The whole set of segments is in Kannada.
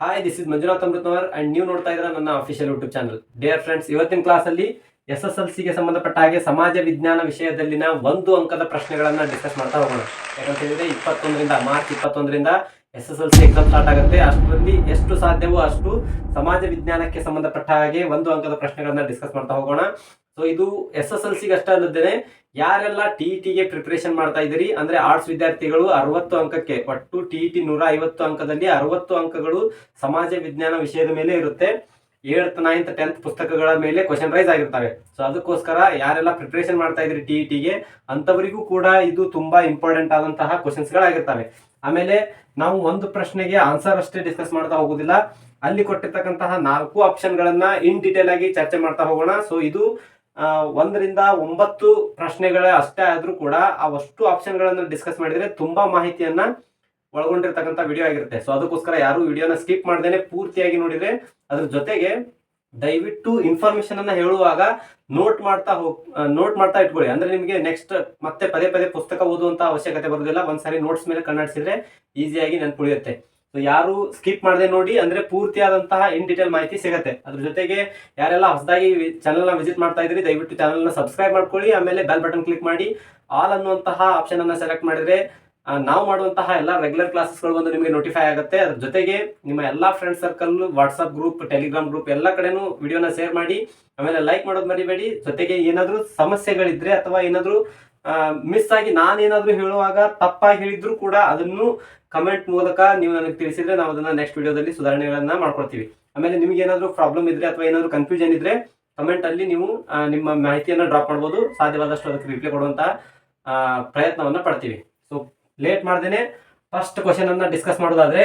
Hi this is Manjunath Amruthavar and ನೀವು ನೋಡ್ತಾ ಇದ್ದೀರಾ ನನ್ನ official YouTube channel dear friends ಇವತ್ತಿನ ಕ್ಲಾಸ್ ಅಲ್ಲಿ ಎಸ್ ಎಸ್ ಎಲ್ ಸಿಗೆ ಸಂಬಂಧಪಟ್ಟ ಹಾಗೆ ಸಮಾಜ ವಿಜ್ಞಾನ ವಿಷಯದಲ್ಲಿನ ಒಂದು ಅಂಕದ ಪ್ರಶ್ನೆಗಳನ್ನ ಡಿಸ್ಕಸ್ ಮಾಡ್ತಾ ಹೋಗೋಣ. ಯಾಕಂತ ಹೇಳಿದ್ರೆ ಇಪ್ಪತ್ತೊಂದರಿಂದ ಮಾರ್ಚ್ ಇಪ್ಪತ್ತೊಂದರಿಂದ S S L C exam start ಆಗುತ್ತೆ. ಅಷ್ಟರಲ್ಲಿ ಎಷ್ಟು ಸಾಧ್ಯವೋ ಅಷ್ಟು ಸಮಾಜ ವಿಜ್ಞಾನಕ್ಕೆ ಸಂಬಂಧಪಟ್ಟ ಹಾಗೆ ಒಂದು ಅಂಕದ ಪ್ರಶ್ನೆಗಳನ್ನ ಡಿಸ್ಕಸ್ ಮಾಡ್ತಾ ಹೋಗೋಣ. ಸೊ ಇದು ಎಸ್ ಎಸ್ ಎಲ್ ಸಿಗೆ ಅಷ್ಟೇ ಅಲ್ಲದೆ ಯಾರೆಲ್ಲ ಟಿ ಟಿಗೆ ಪ್ರಿಪರೇಷನ್ ಮಾಡ್ತಾ ಇದ್ದೀರಿ? ಅಂದ್ರೆ ಆರ್ಟ್ಸ್ ವಿದ್ಯಾರ್ಥಿಗಳು ಅರವತ್ತು ಅಂಕಕ್ಕೆ, ಒಟ್ಟು ಟಿ ಟಿ ನೂರ ಐವತ್ತು ಅಂಕದಲ್ಲಿ ಅರವತ್ತು ಅಂಕಗಳು ಸಮಾಜ ವಿಜ್ಞಾನ ವಿಷಯದ ಮೇಲೆ ಇರುತ್ತೆ. ಏಳ್ತ್ ನೈನ್ತ್ ಟೆಂತ್ ಪುಸ್ತಕಗಳ ಮೇಲೆ ಕ್ವಶನ್ ರೈಸ್ ಆಗಿರ್ತವೆ ಸೊ ಅದಕ್ಕೋಸ್ಕರ ಯಾರೆಲ್ಲ ಪ್ರಿಪರೇಷನ್ ಮಾಡ್ತಾ ಇದ್ರಿ ಟಿ ಟಿಗೆ ಅಂತವರಿಗೂ ಕೂಡ ಇದು ತುಂಬಾ ಇಂಪಾರ್ಟೆಂಟ್ ಆದಂತಹ ಕ್ವಶನ್ಸ್ ಗಳಾಗಿರ್ತವೆ. ಆಮೇಲೆ ನಾವು ಒಂದು ಪ್ರಶ್ನೆಗೆ ಆನ್ಸರ್ ಅಷ್ಟೇ ಡಿಸ್ಕಸ್ ಮಾಡ್ತಾ ಹೋಗುದಿಲ್ಲ. ಅಲ್ಲಿ ಕೊಟ್ಟಿರ್ತಕ್ಕಂತಹ ನಾಲ್ಕು ಆಪ್ಷನ್ ಗಳನ್ನ ಇನ್ ಡೀಟೇಲ್ ಆಗಿ ಚರ್ಚೆ ಮಾಡ್ತಾ ಹೋಗೋಣ. ಸೊ ಇದು ಒಂದರಿಂದ ಒಂಬತ್ತು ಪ್ರಶ್ನೆಗಳ ಅಷ್ಟೇ ಆದರೂ ಕೂಡ ಅವಷ್ಟು ಆಪ್ಷನ್ ಗಳನ್ನ ಡಿಸ್ಕಸ್ ಮಾಡಿದ್ರೆ ತುಂಬಾ ಮಾಹಿತಿಯನ್ನ ಒಳಗೊಂಡಿರ್ತಕ್ಕಂಥ ವಿಡಿಯೋ ಆಗಿರುತ್ತೆ. ಸೊ ಅದಕ್ಕೋಸ್ಕರ ಯಾರು ವಿಡಿಯೋನ ಸ್ಕಿಪ್ ಮಾಡ್ದೇನೆ ಪೂರ್ತಿಯಾಗಿ ನೋಡಿದ್ರೆ ಅದ್ರ ಜೊತೆಗೆ ದಯವಿಟ್ಟು ಇನ್ಫಾರ್ಮೇಶನ್ ಅನ್ನ ಹೇಳುವಾಗ ನೋಟ್ ಮಾಡ್ತಾ ಹೋಗ್ ನೋಟ್ ಮಾಡ್ತಾ ಇಟ್ಕೊಳ್ಳಿ. ಅಂದ್ರೆ ನಿಮಗೆ ನೆಕ್ಸ್ಟ್ ಮತ್ತೆ ಪದೇ ಪದೇ ಪುಸ್ತಕ ಓದುವಂತ ಅವಶ್ಯಕತೆ ಬರೋದಿಲ್ಲ. ಒಂದ್ಸಾರಿ ನೋಟ್ಸ್ ಮೇಲೆ ಕಣ್ಣಾಡಿಸಿದ್ರೆ ಈಸಿಯಾಗಿ ನೆನ್ಪುಳಿಯುತ್ತೆ ಸೊ ಯಾರು ಸ್ಕಿಪ್ ಮಾಡದೆ ನೋಡಿ, ಅಂದ್ರೆ ಪೂರ್ತಿಯಾದಂತಹ ಇನ್ ಡೀಟೇಲ್ ಮಾಹಿತಿ ಸಿಗುತ್ತೆ. ಅದ್ರ ಜೊತೆಗೆ ಯಾರೆಲ್ಲ ಹೊಸದಾಗಿ ಚಾನಲ್ನ ವಿಸಿಟ್ ಮಾಡ್ತಾ ಇದ್ರಿ, ದಯವಿಟ್ಟು ಚಾನಲ್ನ ಸಬ್ಸ್ಕ್ರೈಬ್ ಮಾಡ್ಕೊಳ್ಳಿ, ಆಮೇಲೆ ಬೆಲ್ ಬಟನ್ ಕ್ಲಿಕ್ ಮಾಡಿ. ಆಲ್ ಅನ್ನುವಂತಹ ಆಪ್ಷನ್ ಅನ್ನ ಸೆಲೆಕ್ಟ್ ಮಾಡಿದ್ರೆ ನಾವು ಮಾಡುವಂತಹ ಎಲ್ಲ ರೆಗ್ಯುಲರ್ ಕ್ಲಾಸಸ್ಗಳು ಬಂದು ನಿಮಗೆ ನೋಟಿಫೈ ಆಗುತ್ತೆ. ಅದ್ರ ಜೊತೆಗೆ ನಿಮ್ಮ ಎಲ್ಲಾ friend circle WhatsApp group Telegram group ಎಲ್ಲ ಕಡೆನೂ ವಿಡಿಯೋನ ಶೇರ್ ಮಾಡಿ. ಆಮೇಲೆ ಲೈಕ್ ಮಾಡೋದು ಮರಿಬೇಡಿ. ಜೊತೆಗೆ ಏನಾದರೂ ಸಮಸ್ಯೆಗಳಿದ್ರೆ ಅಥವಾ ಏನಾದ್ರೂ ಮಿಸ್ ಆಗಿ ನಾನೇನಾದ್ರೂ ಹೇಳುವಾಗ ತಪ್ಪಾಗಿ ಹೇಳಿದ್ರು ಕೂಡ ಅದನ್ನು ಕಮೆಂಟ್ ಮೂಲಕ ನೀವು ನನಗೆ ತಿಳಿಸಿದ್ರೆ ನಾವು ಅದನ್ನ ನೆಕ್ಸ್ಟ್ ವಿಡಿಯೋದಲ್ಲಿ ಸುಧಾರಣೆಗಳನ್ನ ಮಾಡ್ಕೊಳ್ತೀವಿ. ಆಮೇಲೆ ನಿಮ್ಗೆ ಏನಾದ್ರು ಪ್ರಾಬ್ಲಮ್ ಇದ್ರೆ ಅಥವಾ ಏನಾದರೂ ಕನ್ಫ್ಯೂಷನ್ ಇದ್ರೆ ಕಮೆಂಟ್ ಅಲ್ಲಿ ನೀವು ನಿಮ್ಮ ಮಾಹಿತಿಯನ್ನ ಡ್ರಾಪ್ ಮಾಡ್ಬೋದು. ಸಾಧ್ಯವಾದಷ್ಟು ಅದಕ್ಕೆ ರಿಪ್ಲೈ ಕೊಡುವಂತ ಪ್ರಯತ್ನವನ್ನ ಪಡ್ತೀವಿ. ಸೊ ಲೇಟ್ ಮಾಡ್ದೇನೆ ಫಸ್ಟ್ ಕ್ವಶನ್ ಅನ್ನ ಡಿಸ್ಕಸ್ ಮಾಡೋದಾದ್ರೆ,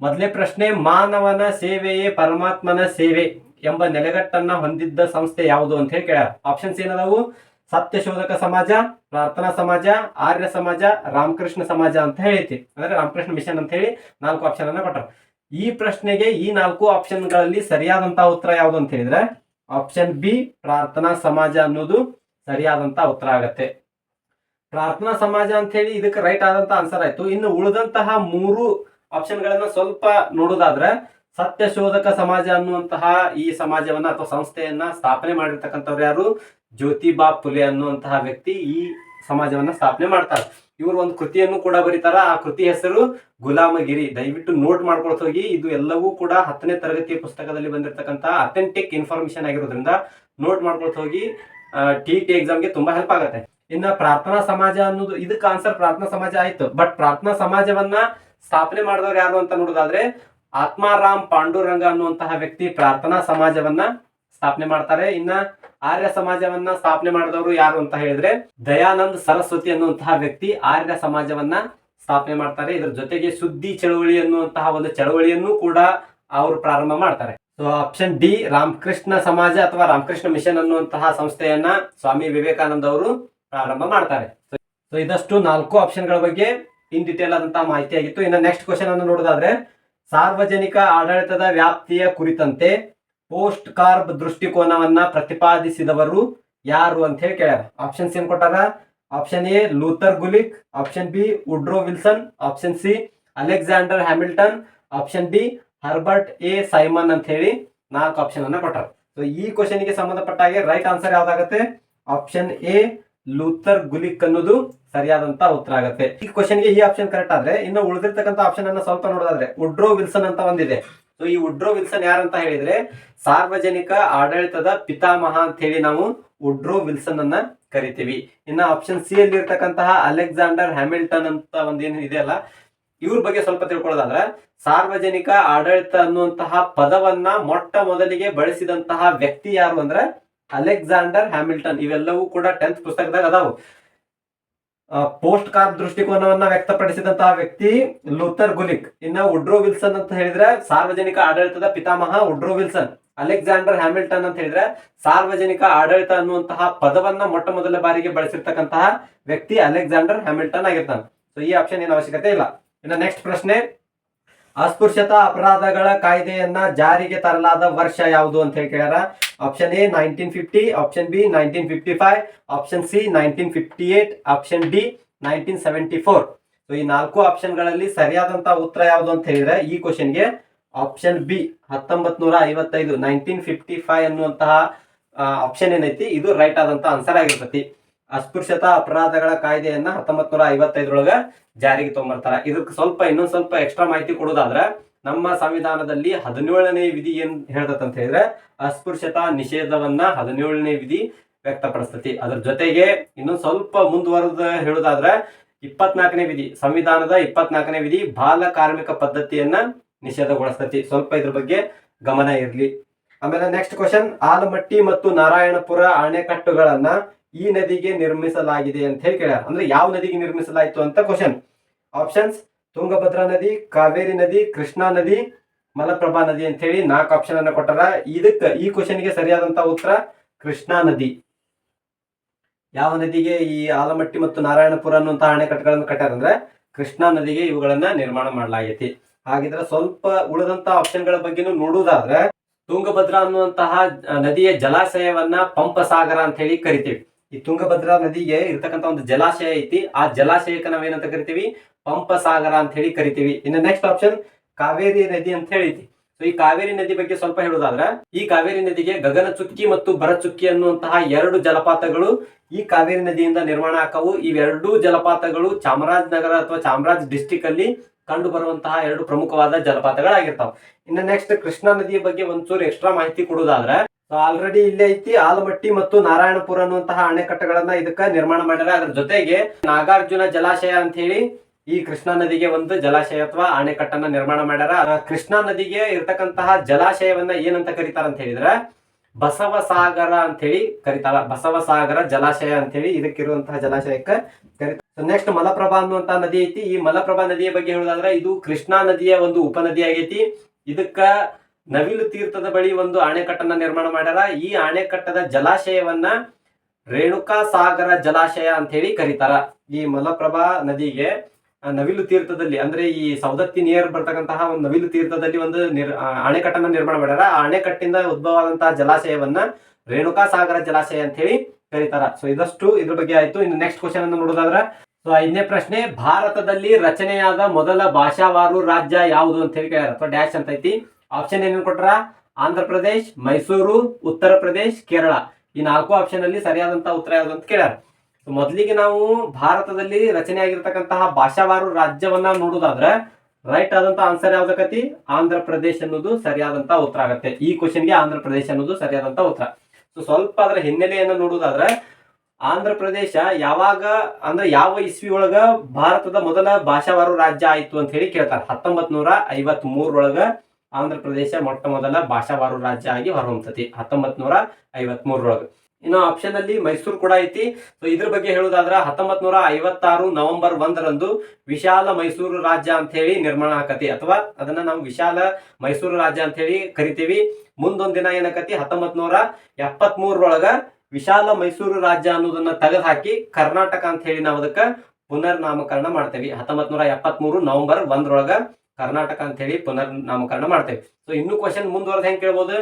ಮೊದಲೇ ಪ್ರಶ್ನೆ, ಮಾನವನ ಸೇವೆಯೇ ಪರಮಾತ್ಮನ ಸೇವೆ ಎಂಬ ನೆಲೆಗಟ್ಟನ್ನ ಹೊಂದಿದ್ದ ಸಂಸ್ಥೆ ಯಾವುದು ಅಂತ ಹೇಳಿ ಕೇಳ. ಆಪ್ಷನ್ಸ್ ಏನದಾವು? ಸತ್ಯಶೋಧಕ ಸಮಾಜ, ಪ್ರಾರ್ಥನಾ ಸಮಾಜ, ಆರ್ಯ ಸಮಾಜ, ರಾಮಕೃಷ್ಣ ಸಮಾಜ ಅಂತ ಹೇಳೈತಿ ಅಂದ್ರೆ ರಾಮಕೃಷ್ಣ ಮಿಷನ್ ಅಂತ ಹೇಳಿ ನಾಲ್ಕು ಆಪ್ಷನ್ ಅನ್ನ ಕೊಟ್ಟರು. ಈ ಪ್ರಶ್ನೆಗೆ ಈ ನಾಲ್ಕು ಆಪ್ಷನ್ಗಳಲ್ಲಿ ಸರಿಯಾದಂತಹ ಉತ್ತರ ಯಾವುದು ಅಂತ ಹೇಳಿದ್ರೆ ಆಪ್ಷನ್ ಬಿ ಪ್ರಾರ್ಥನಾ ಸಮಾಜ ಅನ್ನೋದು ಸರಿಯಾದಂತಹ ಉತ್ತರ ಆಗತ್ತೆ. ಪ್ರಾರ್ಥನಾ ಸಮಾಜ ಅಂತ ಹೇಳಿ ಇದಕ್ಕೆ ರೈಟ್ ಆದಂತ ಆನ್ಸರ್ ಆಯ್ತು. ಇನ್ನು ಉಳಿದಂತಹ ಮೂರು ಆಪ್ಷನ್ ಗಳನ್ನ ಸ್ವಲ್ಪ ನೋಡೋದಾದ್ರೆ ಸತ್ಯಶೋಧಕ ಸಮಾಜ ಅನ್ನುವಂತಹ ಈ ಸಮಾಜವನ್ನ ಅಥವಾ ಸಂಸ್ಥೆಯನ್ನ ಸ್ಥಾಪನೆ ಮಾಡಿರ್ತಕ್ಕಂಥವ್ರು ಯಾರು? ಜ್ಯೋತಿಬಾ ಫುಲೆ ಅನ್ನುವಂತಹ ವ್ಯಕ್ತಿ ಈ ಸಮಾಜವನ್ನ ಸ್ಥಾಪನೆ ಮಾಡ್ತಾರೆ. ಇವರು ಒಂದು ಕೃತಿಯನ್ನು ಕೂಡ ಬರೀತಾರ. ಆ ಕೃತಿ ಹೆಸರು ಗುಲಾಮಗಿರಿ. ದಯವಿಟ್ಟು ನೋಟ್ ಮಾಡ್ಕೊಳ್ತ ಹೋಗಿ. ಇದು ಎಲ್ಲವೂ ಕೂಡ ಹತ್ತನೇ ತರಗತಿಯ ಪುಸ್ತಕದಲ್ಲಿ ಬಂದಿರತಕ್ಕಂತ ಅಥೆಂಟಿಕ್ ಇನ್ಫಾರ್ಮೇಶನ್ ಆಗಿರೋದ್ರಿಂದ ನೋಟ್ ಮಾಡ್ಕೊಳ್ತ ಹೋಗಿ. ಟಿ ಟಿ ಎಕ್ಸಾಮ್ಗೆ ತುಂಬಾ ಹೆಲ್ಪ್ ಆಗುತ್ತೆ. ಇನ್ನ ಪ್ರಾರ್ಥನಾ ಸಮಾಜ ಅನ್ನೋದು, ಇದಕ್ಕೆ ಆನ್ಸರ್ ಪ್ರಾರ್ಥನಾ ಸಮಾಜ ಆಯ್ತು. ಬಟ್ ಪ್ರಾರ್ಥನಾ ಸಮಾಜವನ್ನ ಸ್ಥಾಪನೆ ಮಾಡಿದವ್ರು ಯಾರು ಅಂತ ನೋಡೋದಾದ್ರೆ ಆತ್ಮಾರಾಮ್ ಪಾಂಡುರಂಗ ಅನ್ನುವಂತಹ ವ್ಯಕ್ತಿ ಪ್ರಾರ್ಥನಾ ಸಮಾಜವನ್ನ ಸ್ಥಾಪನೆ ಮಾಡ್ತಾರೆ. ಇನ್ನ ಆರ್ಯ ಸಮಾಜವನ್ನ ಸ್ಥಾಪನೆ ಮಾಡಿದವರು ಯಾರು ಅಂತ ಹೇಳಿದ್ರೆ ದಯಾನಂದ್ ಸರಸ್ವತಿ ಅನ್ನುವಂತಹ ವ್ಯಕ್ತಿ ಆರ್ಯ ಸಮಾಜವನ್ನ ಸ್ಥಾಪನೆ ಮಾಡ್ತಾರೆ. ಇದ್ರ ಜೊತೆಗೆ ಸುದ್ದಿ ಚಳವಳಿ ಅನ್ನುವಂತಹ ಒಂದು ಚಳವಳಿಯನ್ನು ಕೂಡ ಅವರು ಪ್ರಾರಂಭ ಮಾಡ್ತಾರೆ. ಸೊ ಆಪ್ಷನ್ ಡಿ ರಾಮಕೃಷ್ಣ ಸಮಾಜ ಅಥವಾ ರಾಮಕೃಷ್ಣ ಮಿಷನ್ ಅನ್ನುವಂತಹ ಸಂಸ್ಥೆಯನ್ನ ಸ್ವಾಮಿ ವಿವೇಕಾನಂದ ಅವರು ಪ್ರಾರಂಭ ಮಾಡ್ತಾರೆ. ಸೊ ಇದಷ್ಟು ನಾಲ್ಕು ಆಪ್ಷನ್ಗಳ ಬಗ್ಗೆ ಇನ್ ಡಿಟೇಲ್ ಆದಂತಹ ಮಾಹಿತಿ ಆಗಿತ್ತು. ಇನ್ನು ನೆಕ್ಸ್ಟ್ ಕ್ವಶನ್ ಅನ್ನು ನೋಡೋದಾದ್ರೆ ಸಾರ್ವಜನಿಕ ಆಡಳಿತದ ವ್ಯಾಪ್ತಿಯ ಕುರಿತಂತೆ ಪೋಸ್ಟ್ ಕಾರ್ಬ್ ದೃಷ್ಟಿಕೋನವನ್ನ ಪ್ರತಿಪಾದಿಸಿದವರು ಯಾರು ಅಂತ ಹೇಳಿ ಕೇಳ್ಯಾರ. ಆಪ್ಷನ್ಸ್ ಏನ್ ಕೊಟ್ಟಾರ? Option A, Luther Gulick. Option B Woodrow Wilson. Option C, Alexander Hamilton. Option D, Herbert A. Simon ಅಂತ ಹೇಳಿ ನಾಲ್ಕು ಆಪ್ಷನ್ ಅನ್ನ ಕೊಟ್ಟಾರ. ಸೊ ಈ ಕ್ವಶನ್ಗೆ ಸಂಬಂಧಪಟ್ಟ ಹಾಗೆ ರೈಟ್ ಆನ್ಸರ್ ಯಾವ್ದಾಗತ್ತೆ? ಆಪ್ಷನ್ ಎ ಲೂಥರ್ ಗುಲಿಕ್ ಅನ್ನೋದು ಸರಿಯಾದಂತ ಉತ್ತರ ಆಗುತ್ತೆ. ಈ ಕ್ವಶನ್ಗೆ ಈ ಆಪ್ಷನ್ ಕರೆಕ್ಟ್ ಆದ್ರೆ ಇನ್ನು ಉಳಿದಿರ್ತಕ್ಕಂಥ ಆಪ್ಷನ್ ಅನ್ನ ಸ್ವಲ್ಪ ನೋಡೋದಾದ್ರೆ ಉಡ್ರೋ ವಿಲ್ಸನ್ ಅಂತ ಒಂದಿದೆ. ಸೊ ಈ ಉಡ್ರೋ ವಿಲ್ಸನ್ ಯಾರಂತ ಹೇಳಿದ್ರೆ ಸಾರ್ವಜನಿಕ ಆಡಳಿತದ ಪಿತಾಮಹ ಅಂತ ಹೇಳಿ ನಾವು ಉಡ್ರೋ ವಿಲ್ಸನ್ ಅನ್ನ ಕರಿತೀವಿ. ಇನ್ನ ಆಪ್ಷನ್ ಸಿ ಅಲ್ಲಿ ಇರ್ತಕ್ಕಂತಹ ಅಲೆಕ್ಸಾಂಡರ್ ಹ್ಯಾಮಿಲ್ಟನ್ ಅಂತ ಒಂದೇನು ಇದೆಯಲ್ಲ ಇವ್ರ ಬಗ್ಗೆ ಸ್ವಲ್ಪ ತಿಳ್ಕೊಳ್ಳೋದಾದ್ರೆ ಸಾರ್ವಜನಿಕ ಆಡಳಿತ ಅನ್ನುವಂತಹ ಪದವನ್ನ ಮೊಟ್ಟ ಮೊದಲಿಗೆ ಬಳಸಿದಂತಹ ವ್ಯಕ್ತಿ ಯಾರು ಅಂದ್ರೆ ಅಲೆಕ್ಸಾಂಡರ್ ಹ್ಯಾಮಿಲ್ಟನ್ ಇವೆಲ್ಲವೂ ಕೂಡ ಟೆಂತ್ ಪುಸ್ತಕದಾಗ ಅದಾವು. ಪೋಸ್ಟ್ ಕಾರ್ಡ್ ದೃಷ್ಟಿಕೋನವನ್ನ ವ್ಯಕ್ತಪಡಿಸಿದಂತಹ ವ್ಯಕ್ತಿ ಲೂಥರ್ ಗುಲಿಕ್. ಇನ್ನ ಉಡ್ರೋ ವಿಲ್ಸನ್ ಅಂತ ಹೇಳಿದ್ರೆ ಸಾರ್ವಜನಿಕ ಆಡಳಿತದ ಪಿತಾಮಹ ಉಡ್ರೋ ವಿಲ್ಸನ್. ಅಲೆಕ್ಸಾಂಡರ್ ಹ್ಯಾಮಿಲ್ಟನ್ ಅಂತ ಹೇಳಿದ್ರೆ ಸಾರ್ವಜನಿಕ ಆಡಳಿತ ಅನ್ನುವಂತಹ ಪದವನ್ನ ಮೊಟ್ಟ ಮೊದಲ ಬಾರಿಗೆ ಬಳಸಿರ್ತಕ್ಕಂತಹ ವ್ಯಕ್ತಿ ಅಲೆಕ್ಸಾಂಡರ್ ಹ್ಯಾಮಿಲ್ಟನ್ ಆಗಿರ್ತಾನೆ. ಸೊ ಈ ಆಪ್ಷನ್ ಏನು ಅವಶ್ಯಕತೆ ಇಲ್ಲ. ಇನ್ನು ನೆಕ್ಸ್ಟ್ ಪ್ರಶ್ನೆ ಅಸ್ಪೃಶ್ಯತಾ ಅಪರಾಧಗಳ ಕಾಯ್ದೆಯನ್ನ ಜಾರಿಗೆ ತರಲಾದ ವರ್ಷ ಯಾವುದು ಅಂತ ಹೇಳಿ ಕೇಳ್ಯಾರ option A nineteen fifty option B nineteen fifty five option C nineteen fifty eight option D nineteen seventy four so ಈ ನಾಲ್ಕು ಆಪ್ಷನ್ಗಳಲ್ಲಿ ಸರಿಯಾದಂತಹ ಉತ್ತರ ಯಾವುದು ಅಂತ ಹೇಳಿದ್ರೆ ಈ ಕ್ವಶನ್ಗೆ ಆಪ್ಷನ್ ಬಿ ಹತ್ತೊಂಬತ್ ನೂರ ಐವತ್ತೈದು ನೈನ್ಟೀನ್ ಫಿಫ್ಟಿ ಫೈವ್ ಅನ್ನುವಂತಹ ಆಪ್ಷನ್ ಏನೈತಿ? ಇದು ರೈಟ್ ಆದಂತ ಆನ್ಸರ್ ಆಗಿರ್ತತಿ. ಅಸ್ಪೃಶ್ಯತಾ ಅಪರಾಧಗಳ ಕಾಯ್ದೆಯನ್ನ ಹತ್ತೊಂಬತ್ ನೂರ ಐವತ್ತೈದರೊಳಗ ಜಾರಿಗೆ ತಗೊಂಬರ್ತಾರ. ಇದಕ್ಕೆ ಸ್ವಲ್ಪ ಇನ್ನೊಂದ್ ಸ್ವಲ್ಪ ಎಕ್ಸ್ಟ್ರಾ ಮಾಹಿತಿ ಕೊಡೋದಾದ್ರ ನಮ್ಮ ಸಂವಿಧಾನದಲ್ಲಿ ಹದಿನೇಳನೇ ವಿಧಿ ಏನ್ ಹೇಳ್ತಂತ ಹೇಳಿದ್ರೆ ಅಸ್ಪೃಶ್ಯತಾ ನಿಷೇಧವನ್ನ ಹದಿನೇಳನೇ ವಿಧಿ ವ್ಯಕ್ತಪಡಿಸ್ತತಿ. ಅದ್ರ ಜೊತೆಗೆ ಇನ್ನೊಂದ್ ಸ್ವಲ್ಪ ಮುಂದುವರೆದ ಹೇಳೋದಾದ್ರೆ ಇಪ್ಪತ್ನಾಲ್ಕನೇ ವಿಧಿ, ಸಂವಿಧಾನದ ಇಪ್ಪತ್ನಾಲ್ಕನೇ ವಿಧಿ ಬಾಲ ಕಾರ್ಮಿಕ ಪದ್ಧತಿಯನ್ನ ನಿಷೇಧಗೊಳಿಸ್ತತಿ. ಸ್ವಲ್ಪ ಇದ್ರ ಬಗ್ಗೆ ಗಮನ ಇರಲಿ. ಆಮೇಲೆ ನೆಕ್ಸ್ಟ್ ಕ್ವಶನ್ ಆಲಮಟ್ಟಿ ಮತ್ತು ನಾರಾಯಣಪುರ ಅಣೆಕಟ್ಟುಗಳನ್ನ ಈ ನದಿಗೆ ನಿರ್ಮಿಸಲಾಗಿದೆ ಅಂತ ಹೇಳಿ ಕೇಳ್ಯಾರ. ಅಂದ್ರೆ ಯಾವ ನದಿಗೆ ನಿರ್ಮಿಸಲಾಯಿತು ಅಂತ ಕ್ವಶನ್ ಆಪ್ಷನ್ಸ್ ತುಂಗಭದ್ರಾ ನದಿ, ಕಾವೇರಿ ನದಿ, ಕೃಷ್ಣಾ ನದಿ, ಮಲಪ್ರಭಾ ನದಿ ಅಂತ ಹೇಳಿ ನಾಲ್ಕು ಆಪ್ಷನ್ ಅನ್ನ ಕೊಟ್ಟಾರ. ಇದಕ್ಕ ಈ ಕ್ವಶನ್ಗೆ ಸರಿಯಾದಂತ ಉತ್ತರ ಕೃಷ್ಣಾ ನದಿ. ಯಾವ ನದಿಗೆ ಈ ಆಲಮಟ್ಟಿ ಮತ್ತು ನಾರಾಯಣಪುರ ಅನ್ನುವಂತಹ ಅಣೆಕಟ್ಟುಗಳನ್ನು ಕಟ್ಟಾರ ಅಂದ್ರೆ ಕೃಷ್ಣಾ ನದಿಗೆ ಇವುಗಳನ್ನ ನಿರ್ಮಾಣ ಮಾಡಲಾಗೈತಿ. ಹಾಗಿದ್ರೆ ಸ್ವಲ್ಪ ಉಳಿದಂತ ಆಪ್ಷನ್ಗಳ ಬಗ್ಗೆನೂ ನೋಡುವುದಾದ್ರೆ ತುಂಗಭದ್ರಾ ಅನ್ನುವಂತಹ ನದಿಯ ಜಲಾಶಯವನ್ನ ಪಂಪಸಾಗರ ಅಂತ ಹೇಳಿ ಕರಿತೀವಿ. ಈ ತುಂಗಭದ್ರಾ ನದಿಗೆ ಇರ್ತಕ್ಕಂತ ಒಂದು ಜಲಾಶಯ ಐತಿ. ಆ ಜಲಾಶಯಕ್ಕೆ ನಾವೇನಂತ ಕರಿತೀವಿ? ಪಂಪಸಾಗರ ಅಂತ ಹೇಳಿ ಕರಿತೀವಿ. ಇನ್ನು ನೆಕ್ಸ್ಟ್ ಆಪ್ಷನ್ ಕಾವೇರಿ ನದಿ ಅಂತ ಹೇಳಿತಿ. ಸೊ ಈ ಕಾವೇರಿ ನದಿ ಬಗ್ಗೆ ಸ್ವಲ್ಪ ಹೇಳುದಾದ್ರೆ, ಈ ಕಾವೇರಿ ನದಿಗೆ ಗಗನ ಚುಕ್ಕಿ ಮತ್ತು ಬರಚುಕ್ಕಿ ಅನ್ನುವಂತಹ ಎರಡು ಜಲಪಾತಗಳು ಈ ಕಾವೇರಿ ನದಿಯಿಂದ ನಿರ್ಮಾಣ ಆಕವು. ಇವೆರಡೂ ಜಲಪಾತಗಳು ಚಾಮರಾಜನಗರ ಅಥವಾ ಚಾಮರಾಜ್ ಡಿಸ್ಟಿಕ್ ಅಲ್ಲಿ ಕಂಡು ಬರುವಂತಹ ಎರಡು ಪ್ರಮುಖವಾದ ಜಲಪಾತಗಳಾಗಿರ್ತಾವ. ಇನ್ನು ನೆಕ್ಸ್ಟ್ ಕೃಷ್ಣಾ ನದಿಯ ಬಗ್ಗೆ ಒಂಚೂರು ಎಕ್ಸ್ಟ್ರಾ ಮಾಹಿತಿ ಕೊಡುವುದಾದ್ರೆ ಆಲ್ರೆಡಿ ಇಲ್ಲೇ ಐತಿ, ಆಲಮಟ್ಟಿ ಮತ್ತು ನಾರಾಯಣಪುರ ಅನ್ನುವಂತಹ ಅಣೆಕಟ್ಟುಗಳನ್ನ ಇದಕ್ಕ ನಿರ್ಮಾಣ ಮಾಡ್ಯಾರ. ಅದ್ರ ಜೊತೆಗೆ ನಾಗಾರ್ಜುನ ಜಲಾಶಯ ಅಂತ ಹೇಳಿ ಈ ಕೃಷ್ಣಾ ನದಿಗೆ ಒಂದು ಜಲಾಶಯ ಅಥವಾ ಅಣೆಕಟ್ಟನ್ನ ನಿರ್ಮಾಣ ಮಾಡ್ಯಾರ. ಕೃಷ್ಣಾ ನದಿಗೆ ಇರ್ತಕ್ಕಂತಹ ಜಲಾಶಯವನ್ನ ಏನಂತ ಕರೀತಾರ ಅಂತ ಹೇಳಿದ್ರೆ? ಬಸವಸಾಗರ ಅಂತ ಹೇಳಿ ಕರೀತಾರ. ಬಸವಸಾಗರ ಜಲಾಶಯ ಅಂತ ಹೇಳಿ ಇದಕ್ಕಿರುವಂತಹ ಜಲಾಶಯಕ್ಕೆ ಕರೀತಾರ. ನೆಕ್ಸ್ಟ್ ಮಲಪ್ರಭಾ ಅನ್ನುವಂತಹ ನದಿ ಐತಿ. ಈ ಮಲಪ್ರಭಾ ನದಿಯ ಬಗ್ಗೆ ಹೇಳೋದಾದ್ರೆ ಇದು ಕೃಷ್ಣಾ ನದಿಯ ಒಂದು ಉಪನದಿ ಆಗೈತಿ ಇದಕ್ಕ ನವಿಲು ತೀರ್ಥದ ಬಳಿ ಒಂದು ಅಣೆಕಟ್ಟನ್ನ ನಿರ್ಮಾಣ ಮಾಡ್ಯಾರ. ಈ ಅಣೆಕಟ್ಟದ ಜಲಾಶಯವನ್ನ ರೇಣುಕಾ ಸಾಗರ ಜಲಾಶಯ ಅಂತ ಹೇಳಿ ಕರೀತಾರ. ಈ ಮಲಪ್ರಭಾ ನದಿಗೆ ನವಿಲು ತೀರ್ಥದಲ್ಲಿ, ಅಂದ್ರೆ ಈ ಸೌದತ್ತಿ ನಿಯರ್ ಬರ್ತಕ್ಕಂತಹ ಒಂದು ನವಿಲು ತೀರ್ಥದಲ್ಲಿ ಒಂದು ನಿರ್ ಅಣೆಕಟ್ಟನ್ನ ನಿರ್ಮಾಣ ಮಾಡ್ಯಾರ. ಆ ಅಣೆಕಟ್ಟಿಂದ ಉದ್ಭವವಾದಂತಹ ಜಲಾಶಯವನ್ನ ರೇಣುಕಾ ಸಾಗರ ಜಲಾಶಯ ಅಂತ ಹೇಳಿ ಕರೀತಾರ. ಸೊ ಇದಷ್ಟು ಇದ್ರ ಬಗ್ಗೆ ಆಯ್ತು. ಇನ್ನು ನೆಕ್ಸ್ಟ್ ಕ್ವಶನ್ ಅನ್ನು ನೋಡೋದಾದ್ರ ಸೊ ಐದನೇ ಪ್ರಶ್ನೆ, ಭಾರತದಲ್ಲಿ ರಚನೆಯಾದ ಮೊದಲ ಭಾಷಾವಾರು ರಾಜ್ಯ ಯಾವುದು ಅಂತ ಹೇಳಿ ಕೇಳ್ಯಾರ. ಅಥವಾ ಡ್ಯಾಶ್ ಅಂತ ಐತಿ. ಆಪ್ಷನ್ ಏನೇನು ಕೊಟ್ರ? ಆಂಧ್ರ ಪ್ರದೇಶ್, ಮೈಸೂರು, ಉತ್ತರ ಪ್ರದೇಶ್, ಕೇರಳ. ಈ ನಾಲ್ಕು ಆಪ್ಷನ್ ಅಲ್ಲಿ ಸರಿಯಾದಂತಹ ಉತ್ತರ ಯಾವುದು ಅಂತ ಕೇಳ್ಯಾರ. ಮೊದಲಿಗೆ ನಾವು ಭಾರತದಲ್ಲಿ ರಚನೆ ಆಗಿರ್ತಕ್ಕಂತಹ ಭಾಷಾವಾರು ರಾಜ್ಯವನ್ನ ನೋಡುದಾದ್ರೆ ರೈಟ್ ಆದಂತ ಆನ್ಸರ್ ಯಾವ್ದಕತಿ ಆಂಧ್ರ ಪ್ರದೇಶ್ ಅನ್ನೋದು ಸರಿಯಾದಂತ ಉತ್ತರ ಆಗತ್ತೆ. ಈ ಕ್ವಶನ್ಗೆ ಆಂಧ್ರ ಪ್ರದೇಶ್ ಅನ್ನೋದು ಸರಿಯಾದಂತ ಉತ್ತರ. ಸೊ ಸ್ವಲ್ಪ ಅದರ ಹಿನ್ನೆಲೆಯನ್ನು ನೋಡುದಾದ್ರೆ ಆಂಧ್ರ ಪ್ರದೇಶ ಯಾವಾಗ, ಅಂದ್ರೆ ಯಾವ ಇಸ್ವಿ ಒಳಗ ಭಾರತದ ಮೊದಲ ಭಾಷಾವಾರು ರಾಜ್ಯ ಆಯ್ತು ಅಂತ ಹೇಳಿ ಕೇಳ್ತಾರೆ. ಹತ್ತೊಂಬತ್ ನೂರ ಐವತ್ ಮೂರೊಳಗ ಆಂಧ್ರ ಪ್ರದೇಶ ಮೊಟ್ಟ ಮೊದಲ ಭಾಷಾವಾರು ರಾಜ್ಯ ಆಗಿ ಹೊರಹೊಮ್ಮತತಿ ಹತ್ತೊಂಬತ್ ನೂರ ಐವತ್ ಮೂರರೊಳಗೆ ಇನ್ನು ಆಪ್ಷನ್ ಅಲ್ಲಿ ಮೈಸೂರು ಕೂಡ ಐತಿ. ಸೊ ಇದ್ರ ಬಗ್ಗೆ ಹೇಳುದಾದ್ರ ಹತ್ತೊಂಬತ್ ನೂರ ಐವತ್ತಾರು ನವೆಂಬರ್ ಒಂದರಂದು ವಿಶಾಲ ಮೈಸೂರು ರಾಜ್ಯ ಅಂತ ಹೇಳಿ ನಿರ್ಮಾಣ ಆಕತಿ. ಅಥವಾ ಅದನ್ನ ನಾವು ವಿಶಾಲ ಮೈಸೂರು ರಾಜ್ಯ ಅಂತ ಹೇಳಿ ಕರಿತೀವಿ. ಮುಂದೊಂದ್ ದಿನ ಏನಕತಿ? ಹತ್ತೊಂಬತ್ ನೂರ ಎಪ್ಪತ್ ಮೂರರೊಳಗ ವಿಶಾಲ ಮೈಸೂರು ರಾಜ್ಯ ಅನ್ನೋದನ್ನ ತೆಗೆದು ಹಾಕಿ ಕರ್ನಾಟಕ ಅಂತ ಹೇಳಿ ನಾವು ಅದಕ್ಕ ಪುನರ್ ನಾಮಕರಣ ಮಾಡ್ತೇವೆ. ಹತ್ತೊಂಬತ್ ನೂರ ಎಪ್ಪತ್ ಮೂರು ನವೆಂಬರ್ ಒಂದರೊಳಗ ಕರ್ನಾಟಕ ಅಂತ ಹೇಳಿ ಪುನರ್ ನಾಮಕರಣ ಮಾಡ್ತೇವೆ. ಸೊ ಇನ್ನು ಕ್ವಶನ್ ಮುಂದುವರೆದ ಹೆಂಗೆ ಕೇಳ್ಬೋದು?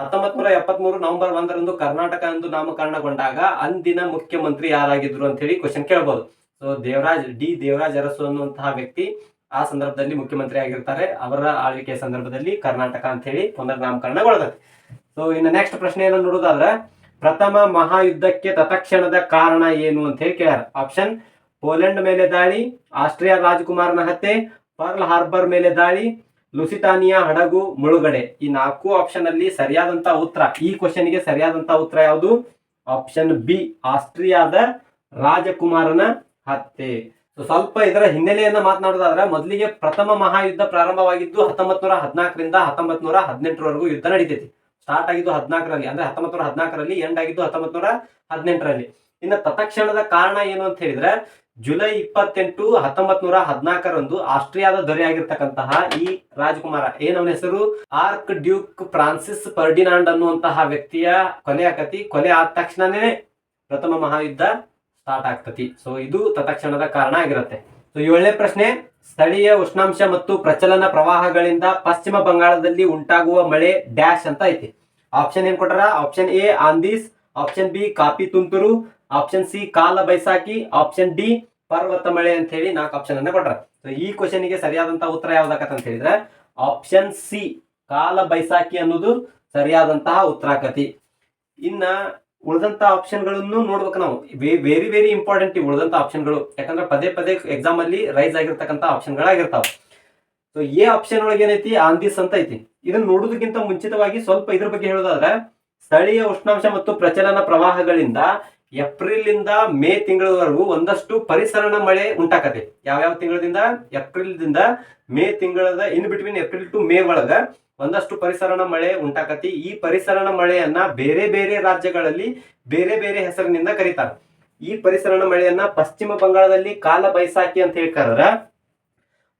ಹತ್ತೊಂಬತ್ ನೂರ ಎಪ್ಪತ್ ಮೂರು ನವೆಂಬರ್ ಒಂದರಂದು ಕರ್ನಾಟಕ ಎಂದು ನಾಮಕರಣಗೊಂಡಾಗ ಅಂದಿನ ಮುಖ್ಯಮಂತ್ರಿ ಯಾರಾಗಿದ್ರು ಅಂತ ಹೇಳಿ ಕ್ವಶನ್ ಕೇಳ್ಬೋದು. ಸೊ ದೇವರಾಜ್, ಡಿ ದೇವರಾಜ್ ಅರಸು ಅನ್ನುವಂತಹ ವ್ಯಕ್ತಿ ಆ ಸಂದರ್ಭದಲ್ಲಿ ಮುಖ್ಯಮಂತ್ರಿ ಆಗಿರ್ತಾರೆ. ಅವರ ಆಳ್ವಿಕೆಯ ಸಂದರ್ಭದಲ್ಲಿ ಕರ್ನಾಟಕ ಅಂತ ಹೇಳಿ ಪುನರ್ ನಾಮಕರಣಗೊಳ್ಳುತ್ತೆ ಸೊ ಇನ್ನು ನೆಕ್ಸ್ಟ್ ಪ್ರಶ್ನೆಯನ್ನು ನೋಡೋದಾದ್ರೆ, ಪ್ರಥಮ ಮಹಾಯುದ್ಧಕ್ಕೆ ತತ್ಕ್ಷಣದ ಕಾರಣ ಏನು ಅಂತ ಹೇಳಿ ಕೇಳ್ಯಾರ. ಆಪ್ಷನ್ ಪೋಲೆಂಡ್ ಮೇಲೆ ದಾಳಿ ಆಸ್ಟ್ರಿಯಾ ರಾಜಕುಮಾರನ ಹತ್ಯೆ ಪರ್ಲ್ ಹಾರ್ಬರ್ ಮೇಲೆ ದಾಳಿ ಲುಸಿಟಾನಿಯಾ ಹಡಗು ಮುಳುಗಡೆ. ಈ ನಾಲ್ಕು ಆಪ್ಷನ್ ಅಲ್ಲಿ ಸರಿಯಾದಂತ ಉತ್ತರ, ಈ ಕ್ವಶನ್ಗೆ ಸರಿಯಾದಂತ ಉತ್ತರ ಯಾವುದು? ಆಪ್ಷನ್ ಬಿ ಆಸ್ಟ್ರಿಯಾದ ರಾಜಕುಮಾರನ ಹತ್ಯೆ. ಸೊ ಸ್ವಲ್ಪ ಇದರ ಹಿನ್ನೆಲೆಯನ್ನ ಮಾತನಾಡೋದಾದ್ರೆ, ಮೊದಲಿಗೆ ಪ್ರಥಮ ಮಹಾಯುದ್ಧ ಪ್ರಾರಂಭವಾಗಿದ್ದು ಹತ್ತೊಂಬತ್ ನೂರ ಹದಿನಾಲ್ಕರಿಂದ ಹತ್ತೊಂಬತ್ ನೂರ ಹದಿನೆಂಟರವರೆಗೂ ಯುದ್ಧ ನಡೀತೈತಿ. ಸ್ಟಾರ್ಟ್ ಆಗಿದ್ದು ಹದಿನಾಲ್ಕರಲ್ಲಿ, ಅಂದ್ರೆ ಹತ್ತೊಂಬತ್ ನೂರ ಹದಿನಾಲ್ಕರಲ್ಲಿ ಎಂಡ್ ಆಗಿದ್ದು ಹತ್ತೊಂಬತ್ ನೂರ ಹದಿನೆಂಟರಲ್ಲಿ. ಇನ್ನು ತತ್ಕ್ಷಣದ ಕಾರಣ ಏನು ಅಂತ ಹೇಳಿದ್ರೆ ಜುಲೈ ಇಪ್ಪತ್ತೆಂಟು ಹತ್ತೊಂಬತ್ ನೂರ ಹದಿನಾಲ್ಕರಂದು ಆಸ್ಟ್ರಿಯಾದ ದೊರೆಯಾಗಿರ್ತಕ್ಕಂತಹ ಈ ರಾಜಕುಮಾರ. ಏನವನ ಹೆಸರು? ಆರ್ಕ್ ಡ್ಯೂಕ್ ಫ್ರಾನ್ಸಿಸ್ ಫರ್ಡಿನಾಂಡ್ ಅನ್ನುವಂತಹ ವ್ಯಕ್ತಿಯ ಕೊಲೆ ಆಕತಿ. ಕೊಲೆ ಆದ ತಕ್ಷಣನೇ ಪ್ರಥಮ ಮಹಾಯುದ್ಧ ಸ್ಟಾರ್ಟ್ ಆಗ್ತತಿ. ಸೊ ಇದು ತತ್ಕ್ಷಣದ ಕಾರಣ ಆಗಿರುತ್ತೆ. ಸೊ ಏಳನೇ ಪ್ರಶ್ನೆ, ಸ್ಥಳೀಯ ಉಷ್ಣಾಂಶ ಮತ್ತು ಪ್ರಚಲನ ಪ್ರವಾಹಗಳಿಂದ ಪಶ್ಚಿಮ ಬಂಗಾಳದಲ್ಲಿ ಉಂಟಾಗುವ ಮಳೆ ಡ್ಯಾಶ್ ಅಂತ ಐತಿ. ಆಪ್ಷನ್ ಏನ್ ಕೊಟ್ಟಾರ option A Andhis option B copy ತುಂತುರು. Option C Kal Baisakhi option D ಪರ್ವತ ಮಳೆ ಅಂತ ಹೇಳಿ ನಾಲ್ಕು ಆಪ್ಷನ್ ಅನ್ನ ಕೊಟ್ರ. ಸೊ ಈ ಕ್ವಶನ್ಗೆ ಸರಿಯಾದಂತ ಉತ್ತರ ಯಾವ್ದಾಕತ್ ಅಂತ ಹೇಳಿದ್ರೆ ಆಪ್ಷನ್ ಸಿ ಕಾಲ ಬೈಸಾಕಿ ಅನ್ನೋದು ಸರಿಯಾದಂತಹ ಉತ್ತರ ಆಕತಿ. ಇನ್ನ ಉಳಿದಂತ ಆಪ್ಷನ್ಗಳನ್ನು ನೋಡ್ಬೇಕು ನಾವು. ವೆರಿ ವೆರಿ ಇಂಪಾರ್ಟೆಂಟ್ ಉಳಿದಂತ ಆಪ್ಷನ್ಗಳು ಯಾಕಂದ್ರೆ ಪದೇ ಪದೇ ಎಕ್ಸಾಮ್ ಅಲ್ಲಿ ರೈಸ್ ಆಗಿರ್ತಕ್ಕಂಥ ಆಪ್ಷನ್ಗಳಾಗಿರ್ತಾವ ಸೊ ಎ ಆಪ್ಷನ್ ಒಳಗೆ ಏನೈತಿ? ಆಂದಿಸ್ ಅಂತ ಐತಿ. ಇದನ್ನ ನೋಡೋದಕ್ಕಿಂತ ಮುಂಚಿತವಾಗಿ ಸ್ವಲ್ಪ ಇದ್ರ ಬಗ್ಗೆ ಹೇಳೋದಾದ್ರೆ, ಸ್ಥಳೀಯ ಉಷ್ಣಾಂಶ ಮತ್ತು ಪ್ರಚಲನ ಪ್ರವಾಹಗಳಿಂದ ಏಪ್ರಿಲ್ ಇಂದ ಮೇ ತಿಂಗಳವರೆಗೂ ಒಂದಷ್ಟು ಪರಿಸರಣ ಮಳೆ ಉಂಟಾಕತೆ ಯಾವ್ಯಾವ ತಿಂಗಳದಿಂದ? ಏಪ್ರಿಲ್ದಿಂದ ಮೇ ತಿಂಗಳದ in between April to May ಒಳಗ ಒಂದಷ್ಟು ಪರಿಸರಣ ಮಳೆ ಉಂಟಾಕತಿ ಈ ಪರಿಸರಣ ಮಳೆಯನ್ನ ಬೇರೆ ಬೇರೆ ರಾಜ್ಯಗಳಲ್ಲಿ ಬೇರೆ ಬೇರೆ ಹೆಸರಿನಿಂದ ಕರೀತಾರೆ. ಈ ಪರಿಸರಣ ಮಳೆಯನ್ನ ಪಶ್ಚಿಮ ಬಂಗಾಳದಲ್ಲಿ ಕಾಲ ಬೈಸಾಕಿ ಅಂತ ಹೇಳಿ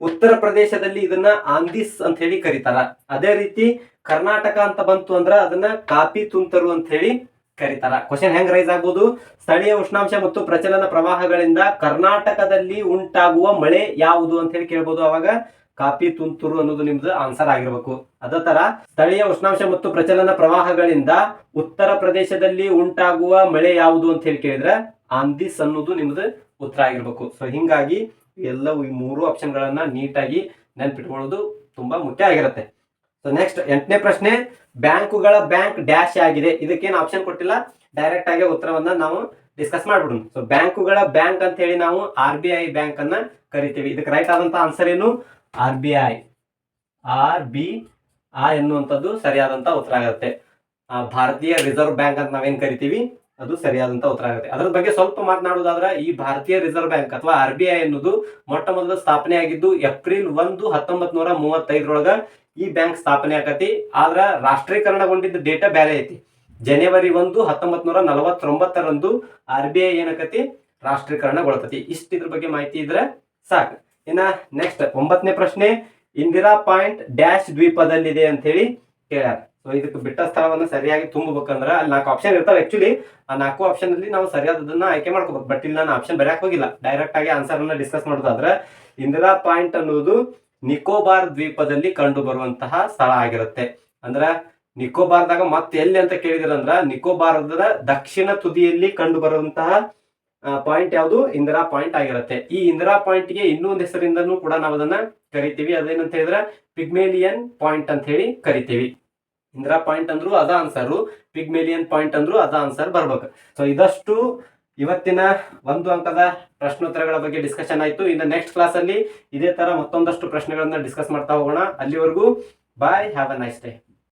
ಉತ್ತರ ಪ್ರದೇಶದಲ್ಲಿ ಇದನ್ನ ಆಂದಿಸ್ ಅಂತ ಹೇಳಿ ಕರೀತಾರ. ಅದೇ ರೀತಿ ಕರ್ನಾಟಕ ಅಂತ ಬಂತು ಅಂದ್ರ ಅದನ್ನ ಕಾಪಿ ತುಂತರು ಅಂತ ಹೇಳಿ ಕರೀತಾರ. ಕ್ವಶನ್ ಹೆಂಗ್ ರೈಸ್ ಆಗ್ಬೋದು ಸ್ಥಳೀಯ ಉಷ್ಣಾಂಶ ಮತ್ತು ಪ್ರಚಲನ ಪ್ರವಾಹಗಳಿಂದ ಕರ್ನಾಟಕದಲ್ಲಿ ಉಂಟಾಗುವ ಮಳೆ ಯಾವುದು ಅಂತ ಹೇಳಿ ಕೇಳ್ಬೋದು ಅವಾಗ. ಕಾಪಿ ತುಂತುರು ಅನ್ನೋದು ನಿಮ್ದು ಆನ್ಸರ್ ಆಗಿರ್ಬೇಕು. ಅದೇ ತರ ಸ್ಥಳೀಯ ಉಷ್ಣಾಂಶ ಮತ್ತು ಪ್ರಚಲನ ಪ್ರವಾಹಗಳಿಂದ ಉತ್ತರ ಪ್ರದೇಶದಲ್ಲಿ ಉಂಟಾಗುವ ಮಳೆ ಯಾವುದು ಅಂತ ಹೇಳಿ ಕೇಳಿದ್ರೆ ಆಂದಿಸ್ ಅನ್ನೋದು ನಿಮ್ದು ಉತ್ತರ ಆಗಿರ್ಬೇಕು. ಸೊ ಹಿಂಗಾಗಿ ಎಲ್ಲವೂ ಈ ಮೂರು ಆಪ್ಷನ್ ಗಳನ್ನ ನೀಟಾಗಿ ನೆನ್ಪಿಟ್ಕೊಳ್ಳೋದು ತುಂಬಾ ಮುಖ್ಯ ಆಗಿರುತ್ತೆ. ಸೊ ನೆಕ್ಸ್ಟ್ ಎಂಟನೇ ಪ್ರಶ್ನೆ ಬ್ಯಾಂಕುಗಳ ಬ್ಯಾಂಕ್ ಡ್ಯಾಶ್ ಆಗಿದೆ. ಇದಕ್ಕೇನು ಆಪ್ಷನ್ ಕೊಟ್ಟಿಲ್ಲ. ಡೈರೆಕ್ಟ್ ಆಗಿ ಉತ್ತರವನ್ನ ನಾವು ಡಿಸ್ಕಸ್ ಮಾಡ್ಬಿಡೋಣ. ಸೊ ಬ್ಯಾಂಕುಗಳ ಬ್ಯಾಂಕ್ ಅಂತ ಹೇಳಿ ನಾವು ಆರ್ ಬಿ ಐ ಬ್ಯಾಂಕ್ ಅನ್ನ ಕರಿತೀವಿ. ಇದಕ್ಕೆ ರೈಟ್ ಆದಂತ ಆನ್ಸರ್ ಏನು? R B I. R B I ಎನ್ನುವಂಥದ್ದು ಸರಿಯಾದಂತ ಉತ್ತರ ಆಗುತ್ತೆ. ಆ, ಭಾರತೀಯ ರಿಸರ್ವ್ ಬ್ಯಾಂಕ್ ಅಂತ ನಾವೇನ್ ಕರಿತೀವಿ? ಅದು ಸರಿಯಾದಂತ ಉತ್ತರ ಆಗುತ್ತೆ. ಅದರ ಬಗ್ಗೆ ಸ್ವಲ್ಪ ಮಾತನಾಡೋದಾದ್ರೆ ಈ ಭಾರತೀಯ ರಿಸರ್ವ್ ಬ್ಯಾಂಕ್ ಅಥವಾ ಆರ್ ಬಿ ಐ ಎನ್ನುವುದು ಮೊಟ್ಟ ಮೊದಲು ಸ್ಥಾಪನೆ ಆಗಿದ್ದು ಏಪ್ರಿಲ್ ಒಂದು ಹತ್ತೊಂಬತ್ ನೂರ ಮೂವತ್ತೈದರೊಳಗ ಈ ಬ್ಯಾಂಕ್ ಸ್ಥಾಪನೆ ಆಗತಿ, ಆದ್ರ ರಾಷ್ಟ್ರೀಕರಣಗೊಂಡಿದ್ದ ಡೇಟಾ ಬೇರೆ ಐತಿ. ಜನವರಿ ಒಂದು ಹತ್ತೊಂಬತ್ ನೂರ ನಲವತ್ತೊಂಬತ್ತರಂದು ಆರ್ ಬಿ ಐ ಏನಕತಿ? ರಾಷ್ಟ್ರೀಕರಣಗೊಳ್ತತಿ. ಇಷ್ಟ ಇದ್ರ ಬಗ್ಗೆ ಮಾಹಿತಿ ಇದ್ರೆ ಸಾಕು. ಇನ್ನ ನೆಕ್ಸ್ಟ್ ಒಂಬತ್ತನೇ ಪ್ರಶ್ನೆ, ಇಂದಿರಾ ಪಾಯಿಂಟ್ ಡ್ಯಾಶ್ ದ್ವೀಪದಲ್ಲಿದೆ ಅಂತ ಹೇಳಿ ಕೇಳ್ಯಾರ. ಸೊ ಇದಕ್ಕೆ ಬಿಟ್ಟ ಸ್ಥಳವನ್ನ ಸರಿಯಾಗಿ ತುಂಬಬೇಕಂದ್ರ ಅಲ್ಲಿ ನಾಲ್ಕು ಆಪ್ಷನ್ ಇರ್ತಾವೆ ಆಕ್ಚುಲಿ ಆ ನಾಲ್ಕು ಆಪ್ಷನ್ ಅಲ್ಲಿ ನಾವು ಸರಿಯಾದದನ್ನ ಆಯ್ಕೆ ಮಾಡ್ಕೋಬೇಕು. ಬಟ್ ಇಲ್ಲಿ ನಾನು ಆಪ್ಷನ್ ಬರೆಯಕ್ ಹೋಗಿಲ್ಲ. ಡೈರೆಕ್ಟ್ ಆಗಿ ಆನ್ಸರ್ ಅನ್ನ ಡಿಸ್ಕಸ್ ಮಾಡೋದಾದ್ರೆ, ಇಂದಿರಾ ಪಾಯಿಂಟ್ ಅನ್ನೋದು ನಿಕೋಬಾರ್ ದ್ವೀಪದಲ್ಲಿ ಕಂಡು ಬರುವಂತಹ ಸ್ಥಳ ಆಗಿರುತ್ತೆ. ಅಂದ್ರ ನಿಕೋಬಾರ್ದಾಗ ಮತ್ತೆ ಎಲ್ಲಿ ಅಂತ ಕೇಳಿದ್ರಂದ್ರ ನಿಕೋಬಾರದ ದಕ್ಷಿಣ ತುದಿಯಲ್ಲಿ ಕಂಡು ಬರುವಂತಹ ಪಾಯಿಂಟ್ ಯಾವುದು? ಇಂದಿರಾ ಪಾಯಿಂಟ್ ಆಗಿರುತ್ತೆ. ಈ ಇಂದಿರಾ ಪಾಯಿಂಟ್ಗೆ ಇನ್ನೊಂದು ಹೆಸರಿಂದನೂ ಕೂಡ ನಾವು ಅದನ್ನ ಕರಿತೀವಿ. ಅದೇನಂತ ಹೇಳಿದ್ರೆ? ಪಿಗ್ಮೇಲಿಯನ್ ಪಾಯಿಂಟ್ ಅಂತ ಹೇಳಿ ಕರಿತೀವಿ. ಇಂದಿರಾ ಪಾಯಿಂಟ್ ಅಂದ್ರು ಅದ ಆನ್ಸರ್ ಪಿಗ್ಮೇಲಿಯನ್ ಪಾಯಿಂಟ್ ಅಂದ್ರು ಅದ ಆನ್ಸರ್ ಬರ್ಬೇಕು. ಸೊ ಇದಷ್ಟು ಇವತ್ತಿನ ಒಂದು ಅಂಕದ ಪ್ರಶ್ನೋತ್ತರಗಳ ಬಗ್ಗೆ ಡಿಸ್ಕಷನ್ ಆಯ್ತು. ಇನ್ನು ನೆಕ್ಸ್ಟ್ ಕ್ಲಾಸ್ ಅಲ್ಲಿ ಇದೇ ತರ ಮತ್ತೊಂದಷ್ಟು ಪ್ರಶ್ನೆಗಳನ್ನು ಡಿಸ್ಕಸ್ ಮಾಡ್ತಾ ಹೋಗೋಣ. ಅಲ್ಲಿವರೆಗೂ bye have a nice day